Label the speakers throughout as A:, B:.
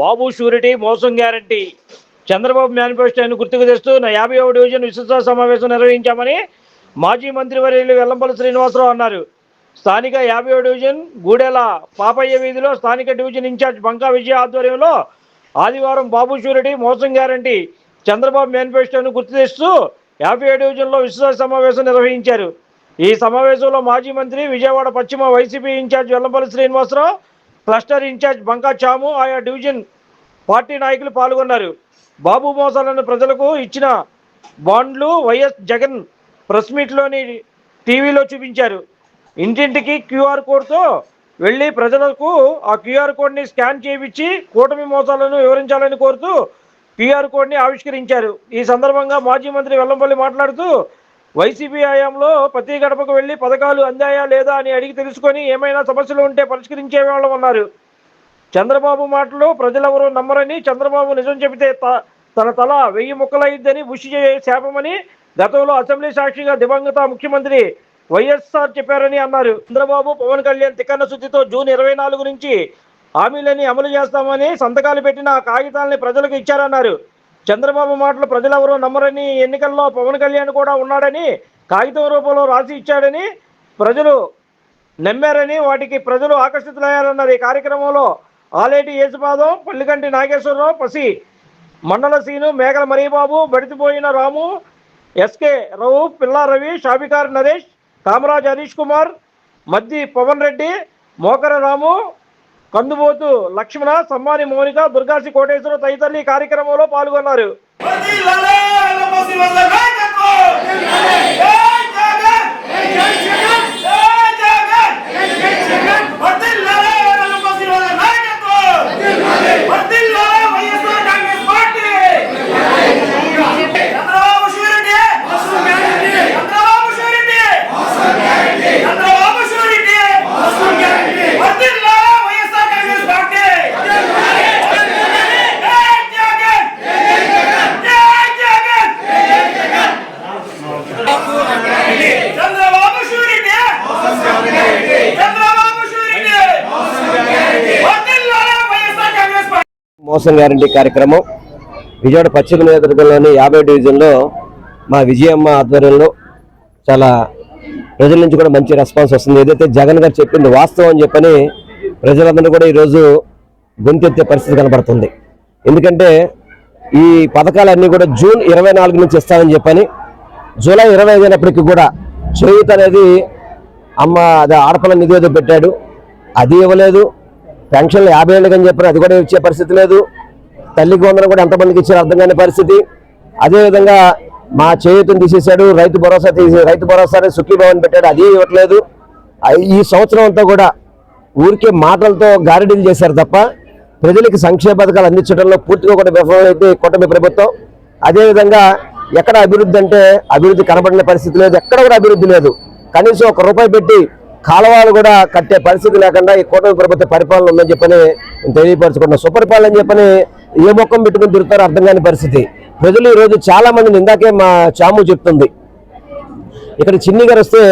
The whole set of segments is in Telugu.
A: బాబు షూరిటీ మోసం గ్యారంటీ. చంద్రబాబు మేనిఫెస్టోని గుర్తుకు తెస్తూ నా యాభై డివిజన్ విస్తృత సమావేశం నిర్వహించామని మాజీ మంత్రివర్యులు వెల్లంపల్లి శ్రీనివాసరావు అన్నారు. స్థానిక యాభై డివిజన్ గూడెల పాపయ్య వీధిలో స్థానిక డివిజన్ ఇన్ఛార్జ్ బంకా విజయ ఆధ్వర్యంలో ఆదివారం బాబు షూరిటీ మోసం గ్యారంటీ చంద్రబాబు మేనిఫెస్టోను గుర్తు తెస్తూ యాభై డివిజన్లో విశ్వాస సమావేశం నిర్వహించారు. ఈ సమావేశంలో మాజీ మంత్రి విజయవాడ పశ్చిమ YCP incharge Vellampalli Srinivasarao cluster incharge Banka Chamu ఆయా డివిజన్ పార్టీ నాయకులు పాల్గొన్నారు. బాబు మోసాలను ప్రజలకు ఇచ్చిన బాండ్లు వైఎస్ జగన్ ప్రెస్ మీట్లోని టీవీలో చూపించారు. ఇంటింటికి క్యూఆర్ కోడ్తో వెళ్ళి ప్రజలకు ఆ క్యూఆర్ కోడ్ని స్కాన్ చేయించి కూటమి మోసాలను వివరించాలని కోరుతూ క్యూఆర్ కోడ్ని ఆవిష్కరించారు. ఈ సందర్భంగా మాజీ మంత్రి వెల్లంపల్లి మాట్లాడుతూ వైసీపీ హయాంలో ప్రతి గడపకు వెళ్ళి పథకాలు అందాయా లేదా అని అడిగి తెలుసుకొని ఏమైనా సమస్యలు ఉంటే పరిష్కరించే వాళ్ళం అన్నారు చంద్రబాబు మాటలు ప్రజలెవరూ నమ్మరని చంద్రబాబు నిజం చెబితే త- తన తల వెయ్యి ముక్కలైద్దని బుషి శాపమని గతంలో అసెంబ్లీ సాక్షిగా దివంగత ముఖ్యమంత్రి వైఎస్ఆర్ చెప్పారని అన్నారు. చంద్రబాబు పవన్ కళ్యాణ్ తిక్కన్న శుద్ధితో జూన్ ఇరవై నాలుగు నుంచి హామీలని అమలు చేస్తామని సంతకాలు పెట్టిన ఆ కాగితాలని ప్రజలకు ఇచ్చారన్నారు. చంద్రబాబు మాటలు ప్రజలెవరూ నమ్మరని ఎన్నికల్లో పవన్ కళ్యాణ్ కూడా ఉన్నాడని కాగితం రూపంలో రాసి ఇచ్చాడని ప్రజలు నమ్మారని వాటికి ప్రజలు ఆకర్షితులయ్యారన్నారు ఈ కార్యక్రమంలో ఆలేటి యేసుపాదం పల్లికంటి నాగేశ్వరరావు పసి మండల సీను మేకల మరీబాబు బడితిపోయిన రాము ఎస్కే రవు పిల్లా రవి షాబికార్ నరేష్ కామరాజ్ హరీష్ కుమార్ మద్ది పవన్ రెడ్డి మోకర రాము కందుబోతు లక్ష్మణ సమ్మాని మౌనిక దుర్గాశ్రీ కోటేశ్వర తదితరులు ఈ కార్యక్రమంలో పాల్గొన్నారు.
B: జై జగన్! జై జగన్! జై జగన్! వర్ధిల్లాలి ఎల్లమ్మసి వాళ్ళ నాయకత్వం! వర్ధిల్లాలి YSR Congress party! Chandrababu surety! Chandrababu surety! Chandrababu surety! వర్ధిల్లాలి వైఎస్ఆర్ కాంగ్రెస్ పార్టీ! జై జగన్! జై జగన్! చంద్రబాబు షూరిటీ చంద్రబాబు షూరిటీ వర్ధిల్లాలి వైఎస్ఆర్ కాంగ్రెస్ పార్టీ
C: మోసం గ్యారంటీ కార్యక్రమం. విజయవాడ పశ్చిమ నియోజకవర్గంలోని యాభై డివిజన్లో మా విజయమ్మ ఆధ్వర్యంలో చాలా ప్రజల నుంచి కూడా మంచి రెస్పాన్స్ వస్తుంది. ఏదైతే జగన్ గారు చెప్పింది వాస్తవం అని చెప్పని ప్రజలందరూ కూడా ఈరోజు గొంతెత్తే పరిస్థితి కనబడుతుంది. ఎందుకంటే ఈ పథకాలన్నీ కూడా జూన్ ఇరవై నాలుగు నుంచి ఇస్తామని చెప్పని జూలై ఇరవై ఐదు అయినప్పటికీ కూడా చేయూత అనేది అమ్మ అదే ఆడపిల్ల నిధి ఏదో పెట్టాడు. అది ఇవ్వలేదు. పెన్షన్లు యాభై ఏళ్ళకి అని చెప్పిన అది కూడా ఇచ్చే పరిస్థితి లేదు. తల్లికి వందనం కూడా ఎంతమందికి ఇచ్చారు అర్థం కాని పరిస్థితి. అదేవిధంగా మా చేయూతను తీసేశాడు రైతు భరోసా తీసే రైతు భరోసా సుఖీభవన్ పెట్టాడు. అది ఇవ్వట్లేదు. ఈ సంవత్సరం అంతా కూడా ఊరికే మాటలతో గారడీలు చేశారు తప్ప ప్రజలకు సంక్షేమ పథకాలు అందించడంలో పూర్తిగా కూడా విఫలమైతే కూటమి ప్రభుత్వం. అదేవిధంగా ఎక్కడ అభివృద్ధి అంటే అభివృద్ధి కనబడిన పరిస్థితి లేదు ఎక్కడ కూడా అభివృద్ధి లేదు. కనీసం ఒక రూపాయి పెట్టి కాలువలు కూడా కట్టే పరిస్థితి లేకుండా ఈ కూటమి ప్రభుత్వ పరిపాలన ఉందని చెప్పని తెలియపరచుకుంటున్నాం సుపరిపాలన అని చెప్పని ఏ మొక్కం పెట్టుకుని తిరుగుతారో అర్థం కాని పరిస్థితి. ప్రజలు ఈ రోజు చాలా మందిని ఇందాకే మా చాము చెప్తుంది. ఇక్కడ చిన్ని గారు వస్తే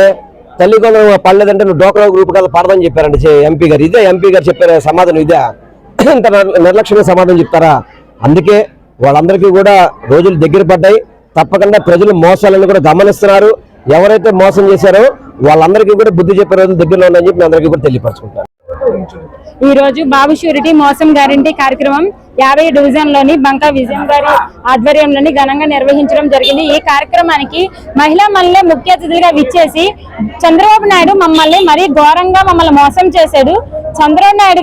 C: తల్లి పడలేదంటే నువ్వు డోక్రా గ్రూప్ కదా పడదని చెప్పారండి ఎంపీ గారు. ఇదే ఎంపీ గారు చెప్పారు సమాధానం ఇదే. ఇంత నిర్- నిర్లక్ష్యంగా సమాధానం చెప్తారా? అందుకే వాళ్ళందరికీ కూడా రోజులు దగ్గర పడ్డాయి. తప్పకుండా ప్రజలు మోసాలను కూడా గమనిస్తున్నారు. ఎవరైతే మోసం చేశారో వాళ్ళందరికీ కూడా బుద్ధి చెప్పే రోజు దగ్గరలో ఉందని చెప్పి అందరికీ కూడా తెలియపరచుకుంటాను.
D: ఈ రోజు బాబు షూరిటీ మోసం గ్యారంటీ కార్యక్రమం యాభై డివిజన్లోని బంకా విజయం గారి ఆధ్వర్యంలోని ఘనంగా నిర్వహించడం జరిగింది. ఈ కార్యక్రమానికి మహిళా మహిళలే ముఖ్య అతిథులుగా విచ్చేసి చంద్రబాబు నాయుడు మమ్మల్ని మరీ ఘోరంగా మమ్మల్ని మోసం చేశాడు. చంద్రబాబు నాయుడు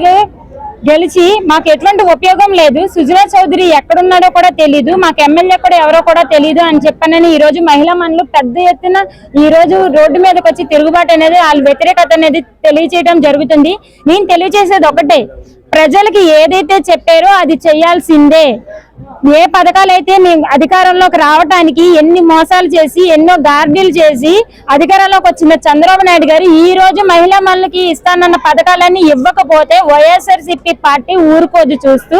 D: గెలిచి మాకు ఎటువంటి ఉపయోగం లేదు. సుజనా చౌదరి ఎక్కడున్నాడో కూడా తెలియదు మాకు ఎమ్మెల్యే కూడా ఎవరో కూడా తెలియదు అని చెప్పానని ఈ రోజు మహిళా మనులు పెద్ద ఎత్తున ఈ రోజు రోడ్డు మీదకి వచ్చి తిరుగుబాటు అనేది వాళ్ళ వ్యతిరేకత అనేది తెలియచేయడం జరుగుతుంది. నేను తెలియచేసేది ఒకటే. ప్రజలకి ఏదైతే చెప్పారో అది చేయాల్సిందే. ఏ పథకాలు అయితే మేము అధికారంలోకి రావడానికి ఎన్ని మోసాలు చేసి ఎన్నో గార్డీలు చేసి అధికారంలోకి వచ్చిన చంద్రబాబు నాయుడు గారు ఈ రోజు మహిళా మనులకి ఇస్తానన్న పథకాలన్నీ ఇవ్వకపోతే వైఎస్ఆర్సీపీ పార్టీ ఊరుకోదు చూస్తూ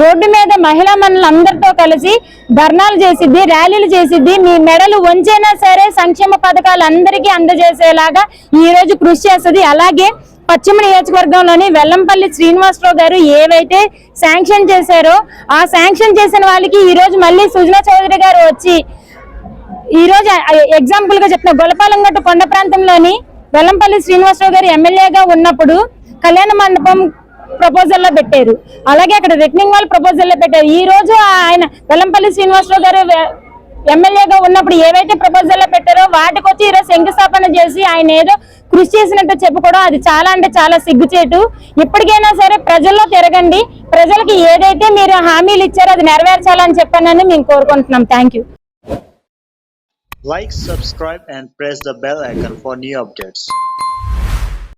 D: రోడ్డు మీద మహిళా మనులందరితో కలిసి ధర్నాలు చేసిద్ది ర్యాలీలు చేసిద్ది మీ మెడలు వంచైనా సరే సంక్షేమ పథకాలు అందరికీ అందజేసేలాగా ఈ రోజు కృషి చేస్తుంది. అలాగే పశ్చిమ నియోజకవర్గంలోని వెల్లంపల్లి శ్రీనివాసరావు గారు ఏవైతే శాంక్షన్ చేశారో ఆ శాంక్షన్ చేసిన వాళ్ళకి ఈ రోజు మళ్ళీ సుజనా చౌదరి గారు వచ్చి ఈ రోజు ఎగ్జాంపుల్గా చెప్తున్నా. గొలపాలంగట్టు కొండ ప్రాంతంలోని వెల్లంపల్లి శ్రీనివాసరావు గారు ఎమ్మెల్యేగా ఉన్నప్పుడు కళ్యాణ మండపం ప్రపోజల్లో పెట్టారు. అలాగే అక్కడ రిటర్నింగ్ వాళ్ళు ప్రపోజల్లో పెట్టారు. ఈ రోజు ఆయన వెల్లంపల్లి శ్రీనివాసరావు గారు ఎమ్మెల్యేగా ఉన్నప్పుడు ఏవైతే ప్రపోజల్లో పెట్టారో వాటికి వచ్చి ఈరోజు శంకుస్థాపన చేసి ఆయన ఏదో కృషి చేసినట్టు చెప్పుకోవడం అది చాలా అంటే చాలా సిగ్గుచేటు. ఇప్పటికైనా సరే ప్రజల్లో తిరగండి. ప్రజలకి ఏదైతే మీరు హామీలు ఇచ్చారో అది నెరవేర్చాలని చెప్పానని మేము కోరుకుంటున్నాం. Thank you
E: Like, subscribe, and press the bell icon for new.